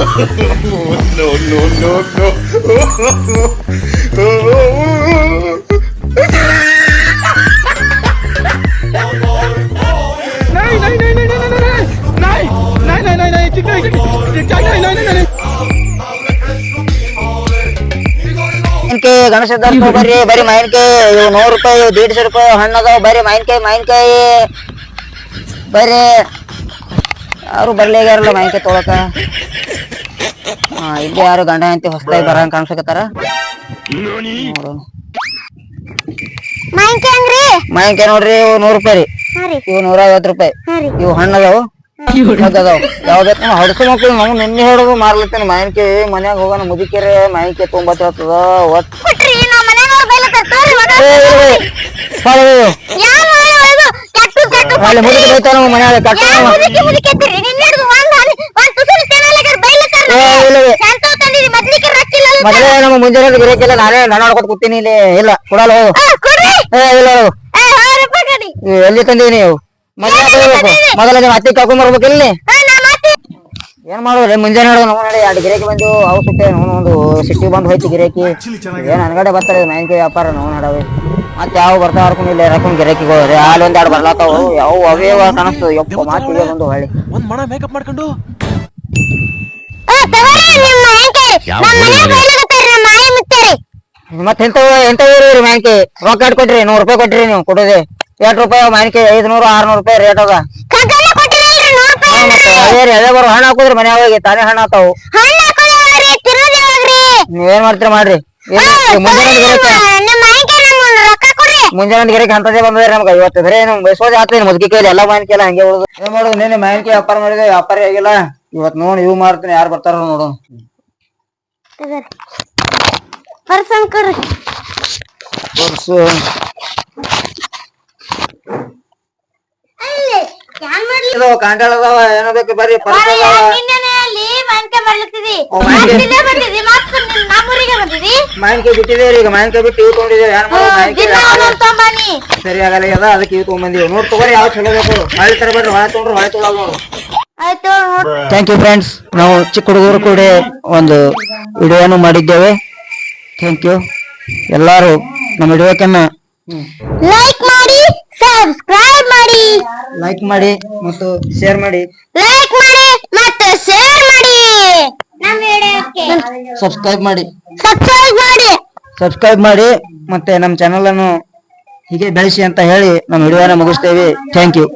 no, no, no, no. नाही नाही नाही नाही नाही नाही नाही नाही नाही नाही चिक नाही चिक नाही नाही नाही नाही ಮಾವಿನಕಾಯಿ ಗಣೇಶ ದರ್ಶನ ಬರ್ರಿ ಬರೀ ಮಾವಿನಕಾಯಿ ಇವು ನೂರು ರೂಪಾಯಿ ಇವು ದೀಡ್ಶೆ ರೂಪಾಯಿ ಹಣ್ಣು ಅದಾವ ಬರೀ ಮಾವಿನಕಾಯಿ ಮಾವಿನಕಾಯಿ ಬರ್ರಿ ಯಾರು ಬರ್ಲೇಗಾರಲ್ಲ ಮಾವಿನಕಾಯಿ ತೊಗೊಳಕ ಹಾ ಇಲ್ಲಿ ಯಾರು ಗಂಡ ಹೆಂಡತಿ ಹೊಸದಾಗಿ ಬರಂಗ್ ಕಾಣಿಸ್ಕತ್ತಾರ? ಮಾವಿನಕಾಯಿ ನೋಡ್ರಿ ಇವು ನೂರು ರೂಪಾಯಿ ರೀ. ಇವು ನೂರ ಐವತ್ ರೂಪಾಯಿ ಇವು ಹಣ್ಣು ಅದಾವು. ಯಾವ ಬೇಕು ಹಡಸು ಮಕ್ಳು ನಾವು ನಿನ್ನೆ ಹಿಡಿದು ಮಾರ್ಲತ್ತೇನೆ. ಮಾವಿನಕಾಯಿ ಮನ್ಯಾಗ ಹೋಗೋಣ ಮುದುಕಿರೆ ಮಾವಿನಕಾಯಿ ತೊಂಬತ್ತು ಆಗ್ತದ ಒಟ್ಟು ಮನೆಯವ್ರ ಬೈಲ ತರ್ತಾರಿ ಮಗ ಯಾರ್ ಮಾಡಿ ಒಳಗು ಕೆಟ್ಟು ಕೆಟ್ಟು ಅಲ್ಲಿ ಮುದುಕಿ ಬೈತಾನ ಮನ್ಯಾಗ ಕಟ್ಟ ಯಾರ್ ಮುದುಕಿ ಮುದುಕಿತ್ರಿ ನಿನ್ನ ಹಿಡ್ದು ಒಂದ್ ಹಾನಿ ಒಂದ್ ತುಸುರು ತಿನ್ನಲಾಗರ್ ಬೈಲತ್ತಾರ ಏ, ಇಲ್ಲವೇ. ಶಾಂತ ತಂದಿರಿ ಮೊದ್ಲಿಕ್ಕೆ ರೊಕ್ಕಿಲ್ಲಲ್ಲ ಮೊದಲೇ ನಮ್ಮ ಮುಂಜಾನೆ ಗಿರಾಕಿಲ್ಲ ನಾನೇ ನಾನು ನೋಡ್ಕೊತ ಕೂತೀನಿ ಇಲ್ಲಿ. ಇಲ್ಲ ಕೊಡಲ್ಲ ಹೋಗು. ಏ ಇಲ್ಲ. ಏ ಎಲ್ಲಿ ತಂದೀನಿ ನೀವು? ಮೊದಲ ಮೊದಲ ನಿಮ್ಮ ಅತ್ತಿ ಕರ್ಕೊಂಡ್ ಬರ್ಬೇಕಿಲ್ಲ ಇಲ್ಲಿ. ಹಾ ನಾ ಮತ್ತೆ ಏನ್ ಮಾಡೋದ್ರಿ ಮುಂಜಾನೆ ನೋಡು ನಮ್ಮ ನೋಡಿ ಎರಡು ಗಿರಾಕಿ ಬಂದು ಅವು ಸುಟ್ಟೆ ಒಂದು ಸಿಟಿ ಬಂದು ಹೋಯ್ತು ಗಿರಾಕಿ. ಏನ್ ಅನ್ಗಡೆ ಬರ್ತಾರೆ ಮಾವಿನಕಾಯಿ ವ್ಯಾಪಾರ ನಾವು ನಡವೆ ಮತ್ತೆ ಯಾವ ಬರ್ತಾ ಹರ್ಕೊಂಡು ಇಲ್ಲಿ ಹರ್ಕೊಂಡು ಗಿರಾಕಿಗಳು ಹೋಗ್ರಿ ಹಾಲು ಒಂದ್ ಎರಡು ಬರ್ಲಾತಾವು. ಯಾವ ಅವೇ ಕಾಣಿಸ್ತು. ಯಪ್ಪ ಮಾತಿಗೆ ಬಂದು ಹೊಳ್ಳಿ. ಒಂದ್ ಮಣ ಮೇಕಪ್ ಮಾಡ್ಕೊಂಡು. ಆ, ತಗೋರಿ ನಿಮ್ಮ ಮಾವಿನಕಾಯಿ ನಮ್ಮ ಮಾಯಿ ಮುತ್ತಾರಿ ಮಾವಿನಕಾಯಿ ರೊಕ್ಕ ಇಟ್ ಕೊಟ್ರಿ ನೂರು ರೂಪಾಯಿ ಕೊಟ್ರಿ ನೀವು ಕೊಡೋದೆ. ಎಷ್ಟು ರೂಪಾಯಿ ಮ್ಯಾನ್ಕಿ ಐದ್ನೂರು ಆರ್ನೂರು ರೂಪಾಯಿ ರೇಟ್ ಅದ. ಕಗ್ಗಲ್ಲ ಕೊಟ್ಟಿರಲ್ರಿ ನೂರು ರೂಪಾಯಿ ಹಾ, ಮತ್ತೆ ಅದೇ ರೀ ಅದೇ ಬರೋ ಹಣ ಹಾಕುದ್ರಿ ಮನೆ ಹೋಗಿ ತಾನೇ ಹಣ ಆತಾವು. ಹಣ್ಣು ಹಾಕೋದ್ರಿ ತಿನ್ನೋದ್ ಯಾವಾಗ್ರಿ? ನೀವೇನ್ ಮಾಡ್ತೀರಿ ಮಾಡ್ರಿ. ಏನ್ ಈ ಮುಂಜಾನೆ ತಗೋರಿ ಗಿರಾಕಿ. ನಿಮ್ಮ- ನಿಮ್ಮ ಮಾವಿನಕಾಯಿ ರೊಕ್ಕ ಕೊಡ್ರಿ. ಮುಂಜಾನೆ ಗಿರಾಕಿ ಅಂತದೇ ಬಂದ್ರೆ ನಮ್ಗೆ. ಇವತ್ತು ಏನು ನಮ್ಗೆ ಬಯಸೋದೇ ಆಗ್ತದೆ ಮುದ್ಕಿ ಕೈಲಿ ಎಲ್ಲ ಮಾವಿನಕಾಯಿ ಎಲ್ಲ ಹಂಗೆ ಉಳಿದು. ಏನ್ ಮಾಡೋದು ನೀನು ಮಾವಿನಕಾಯಿ ವ್ಯಾಪಾರ ಮಾಡಿದೆ ವ್ಯಾಪಾರ ಆಗಿಲ್ಲ. ಇವತ್ತು ನೋಡಿ ಇವ್ ಮಾರ್ತೀನಿ ಯಾರು ಬರ್ತಾರ ನೋಡು. ಪರ್ಸ್ ಅಂಕರ್ ಪರ್ಸ್ ಇದು ಪರ್ಸ್ ಈಗ ಮಾವಿನಕಾಯಿ ಬಿಟ್ಟು ಇವು ತಗೊಂಡಿದ್ದೇವೆ ಏನ್ ಮಾಡೋದು ಸರಿ ಆಗಲ್ಲ ಅದಕ್ಕೆ ಇವು ತಗೊಂಡ್ಬಂದಿವಿ ನೋಡ್ ತಗೋರಿ ಯಾವ ಚಲೋ ಬೇಕು. ಮಳೆ ಬರ್ರಿ ಹೊಳೆ ತಗೊಂಡ್ರಿ ಹೊಳೆ ತೊಗೊಳಲ್ಲ ನೋಡು. ಥ್ಯಾಂಕ್ ಯು ಫ್ರೆಂಡ್ಸ್ ನಾವು ಚಿಕ್ಕ ಹುಡುಗರು ಕೂಡ ಒಂದು ವಿಡಿಯೋನು ಮಾಡಿದ್ದೇವೆ. ಥ್ಯಾಂಕ್ ಯು ಎಲ್ಲರೂ ನಮ್ಮ ವಿಡಿಯೋಕನ್ನ ಲೈಕ್ ಮಾಡಿ ಸಬ್ಸ್ಕ್ರೈಬ್ ಮಾಡಿ. ಲೈಕ್ ಮಾಡಿ ಮತ್ತು ಶೇರ್ ಮಾಡಿ. ಲೈಕ್ ಮಾಡಿ ಮತ್ತು ಶೇರ್ ಮಾಡಿ. ನಮ್ಮ ವಿಡಿಯೋಕ್ಕೆ ಸಬ್ಸ್ಕ್ರೈಬ್ ಮಾಡಿ. ಸಬ್ಸ್ಕ್ರೈಬ್ ಮಾಡಿ. ಸಬ್ಸ್ಕ್ರೈಬ್ ಮಾಡಿ ಮತ್ತೆ ನಮ್ಮ ಚಾನೆಲ್ ಅನ್ನು ಹೀಗೆ ಬೆಳೆಸಿ ಅಂತ ಹೇಳಿ ನಮ್ಮ ವಿಡಿಯೋನ ಮುಗಿಸ್ತೇವೆ. Thank you